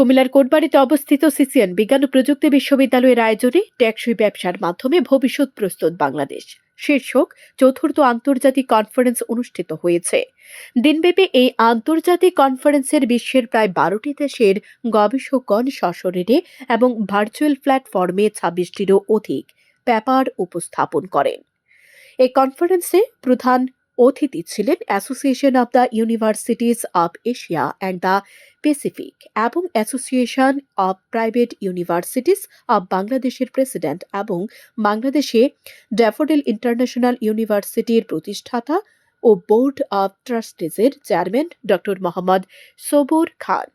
কুমিল্লার কোটবাড়িতে অবস্থিত সিসিএন বিজ্ঞান ও প্রযুক্তি বিশ্ববিদ্যালয়ের আয়োজনে ট্যাক্সই ব্যবসার মাধ্যমে ভবিষ্যৎ প্রস্তুত বাংলাদেশ। শীর্ষক, চতুর্থ আন্তর্জাতিক কনফারেন্স অনুষ্ঠিত হয়েছে। দিনব্যাপী এই আন্তর্জাতিক কনফারেন্সের বিশ্বের প্রায় বারোটি দেশের গবেষকগণ সশরীরে এবং ভার্চুয়াল প্ল্যাটফর্মে ছাব্বিশটিরও অধিক পেপার উপস্থাপন করেন। এই কনফারেন্সে প্রধান অতিথি ছিলেন association of the universities of Asia and the Pacific এবং association of private universities of বাংলাদেশের প্রেসিডেন্ট এবং বাংলাদেশে ড্যাফোডেল ইন্টারন্যাশনাল ইউনিভার্সিটির প্রতিষ্ঠাতা ও board of ট্রাস্টিজের chairman doctor Mohammad Sabur Khan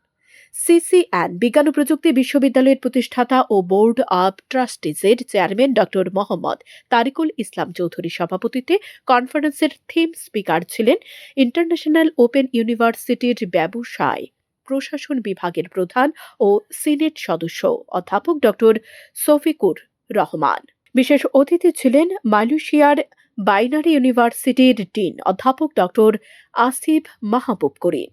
CCN, বিজ্ঞান ও প্রযুক্তি বিশ্ববিদ্যালয়ের প্রতিষ্ঠাতা ও বোর্ড অব ট্রাস্টিজের চেয়ারম্যান ডক্টর মোহাম্মদ তারিকুল ইসলাম চৌধুরী সভাপতিত্বে কনফারেন্সের থিম স্পিকার ছিলেন ইন্টারন্যাশনাল ওপেন ইউনিভার্সিটির ব্যবসায় প্রশাসন বিভাগের প্রধান ও সিনেট সদস্য অধ্যাপক ডক্টর সফিকুর রহমান। বিশেষ অতিথি ছিলেন মালয়েশিয়ার বাইনারি ইউনিভার্সিটির ডিন অধ্যাপক ডক্টর আসিফ মাহবুব করিম।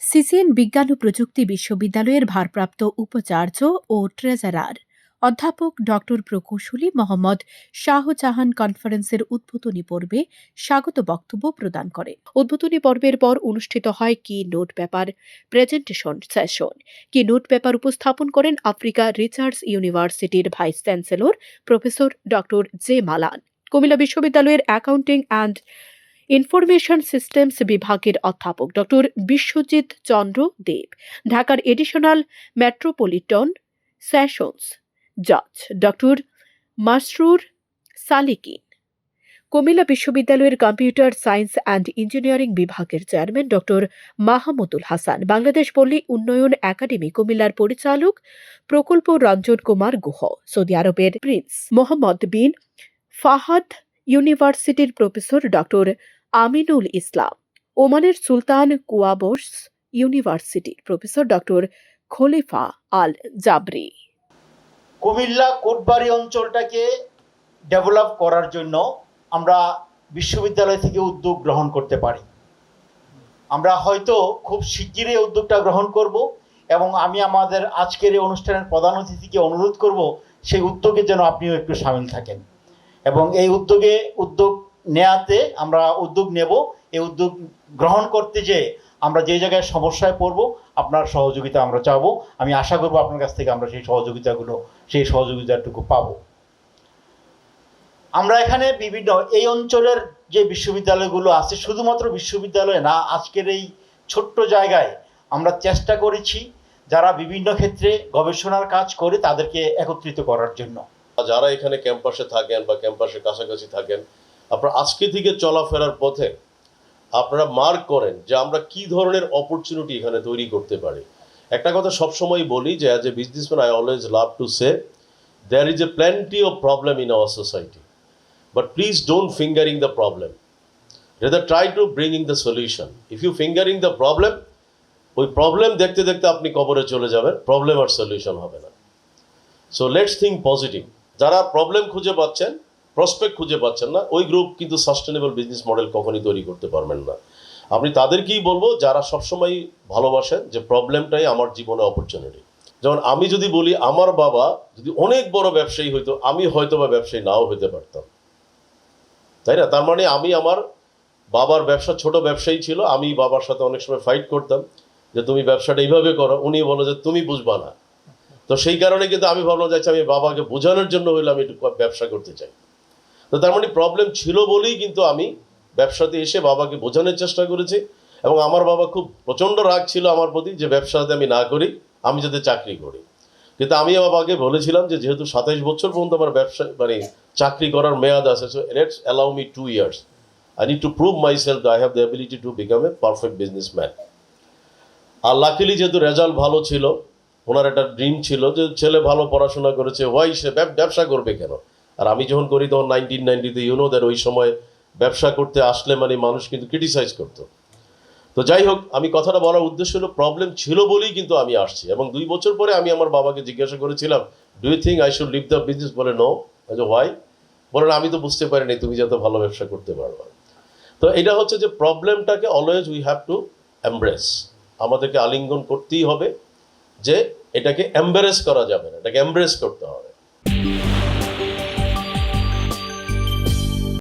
সিসিএন বিজ্ঞান ও প্রযুক্তি বিশ্ববিদ্যালয়ের ভারপ্রাপ্ত উপাচার্য ও ট্রেজারার অধ্যাপক ডক্টর প্রকৌশলী মোহাম্মদ শাহজাহান কনফারেন্সের উদ্বোধনী পর্বে স্বাগত বক্তব্য প্রদান করে। উদ্বোধনী পর্বের পর অনুষ্ঠিত হয় keynote paper presentation session keynote paper উপস্থাপন করেন আফ্রিকা রিচার্ডস ইউনিভার্সিটির vice chancellor professor doctor J Malan. Comilla বিশ্ববিদ্যালয়ের অ্যাকাউন্টিং অ্যান্ড ইনফরমেশন সিস্টেমস বিভাগের অধ্যাপক ডক্টর বিশ্বজিৎ চন্দ্র দেব, ঢাকার এডিশনাল মেট্রোপলিটন সেশনস জজ ডক্টর মাসরুর সালিকিন, কুমিল্লা বিশ্ববিদ্যালয়ের কম্পিউটার সায়েন্স অ্যান্ড ইঞ্জিনিয়ারিং বিভাগের chairman doctor Mahmudul Hasan, Bangladesh Palli Unnayan academy কুমিল্লার পরিচালক প্রকল্প রঞ্জন কুমার গুহ, সৌদি আরবের প্রিন্স মোহাম্মদ বিন ফাহাদ ইউনিভার্সিটির প্রফেসর ডক্টর আমিনুল ইসলাম, ওমানের সুলতান কুয়াবোস ইউনিভার্সিটির professor doctor Khalifa Al Jabri. Comilla Kotbari অঞ্চলটাকে develop করার জন্য আমরা বিশ্ববিদ্যালয় থেকে উদ্যোগ গ্রহণ করতে পারি। আমরা হয়তো খুব শিগগিরই উদ্যোগটা গ্রহণ করব এবং আমি আমাদের আজকের এই অনুষ্ঠানের প্রধান অতিথিকে অনুরোধ করব, সেই উদ্যোগে যেন আপনিও একটু সামিল থাকেন। এবং এই উদ্যোগে উদ্যোগ নেয়াতে আমরা উদ্যোগ নেব। এই উদ্যোগ গ্রহণ করতে যে আমরা যে জায়গায় সমস্যায় পড়ব, আপনার সহযোগিতা আমরা চাবো। আমি আশা করব আপনার কাছ থেকে আমরা সেই সহযোগিতাগুলো, সেই সহযোগিতাটুকু পাবো। আমরা এখানে বিভিন্ন, এই অঞ্চলের যে বিশ্ববিদ্যালয়গুলো আছে, শুধুমাত্র বিশ্ববিদ্যালয় না, আজকের এই ছোট্ট জায়গায় আমরা চেষ্টা করেছি যারা বিভিন্ন ক্ষেত্রে গবেষণার কাজ করে তাদেরকে একত্রিত করার জন্য। যারা এখানে ক্যাম্পাসে থাকেন বা ক্যাম্পাসের কাছাকাছি থাকেন আপনারা আজকে থেকে চলাফেরার পথে আপনারা মার্ক করেন যে আমরা কি ধরনের অপরচুনিটি এখানে তৈরি করতে পারি। একটা কথা সবসময় বলি যে as a businessman I always love to say there is a plenty of problem in our society but please don't fingering the problem rather try to bringing the solution if you fingering the problem ওই problem দেখতে দেখতে আপনি কবরে চলে যাবেন problem আর solution হবে না। So let's think positive যারা প্রবলেম খুঁজে পাচ্ছেন প্রসপেক্ট খুঁজে পাচ্ছেন না। ওই গ্রুপ কিন্তু সাস্টেনেবল বিজনেস মডেল কখনই তৈরি করতে পারবেন না। আপনি তাদেরকেই বলব, যারা সবসময় ভালোবাসেন যে প্রবলেমটাই আমার জীবনে অপরচুনিটি যেমন আমি যদি বলি, আমার বাবা যদি অনেক বড় ব্যবসায়ী হইতো, আমি হয়তো বা ব্যবসায়ী নাও হইতে পারতাম। তাই না? তার মানে আমি আমার বাবার ব্যবসা, ছোট ব্যবসায়ী ছিল, আমি বাবার সাথে অনেক সময় ফাইট করতাম যে তুমি ব্যবসাটা এইভাবে করো, উনি বলো যে তুমি বুঝবা না। তো সেই কারণে কিন্তু আমি ভাবলাম যাচ্ছি আমি বাবাকে বোঝানোর জন্য হইলে আমি একটু ব্যবসা করতে চাই। তো তার মানে প্রবলেম ছিল বলেই কিন্তু আমি ব্যবসাতে এসে বাবাকে বোঝানোর চেষ্টা করেছি এবং আমার বাবা খুব প্রচণ্ড রাগ ছিল আমার প্রতি যে ব্যবসাতে আমি না করি, আমি যাতে চাকরি করি। কিন্তু আমি বাবাকে বলেছিলাম যে যেহেতু সাতাইশ বছর পর্যন্ত আমার ব্যবসা মানে চাকরি করার মেয়াদ আছে so let's allow me two years I need to prove myself I have the ability to become a perfect businessman R luckily যেহেতু রেজাল্ট ভালো ছিল, ওনার একটা ড্রিম ছিল যে ছেলে ভালো পড়াশোনা করেছে ওয়াই সে ব্যবসা করবে কেন? আর আমি যখন করি তখন নাইনটিন নাইনটিতে ইউনো দ্যাট ওই সময় ব্যবসা করতে আসলে মানে মানুষ কিন্তু ক্রিটিসাইজ করতো। তো যাই হোক, আমি কথাটা বলার উদ্দেশ্য হলো প্রবলেম ছিল বলেই কিন্তু আমি আসছি এবং দুই বছর পরে আমি আমার বাবাকে জিজ্ঞাসা করেছিলাম do you think I should leave the business বলে নো হোয়াই বলেন আমি তো বুঝতে পারিনি তুমি যাতে ভালো ব্যবসা করতে পারবে তো এটা হচ্ছে যে প্রবলেমটাকে always we have to embrace আমাদেরকে আলিঙ্গন করতেই হবে যে এটাকে এম্বারেস করা যাবে না, এটাকে এমব্রেস করতে হবে।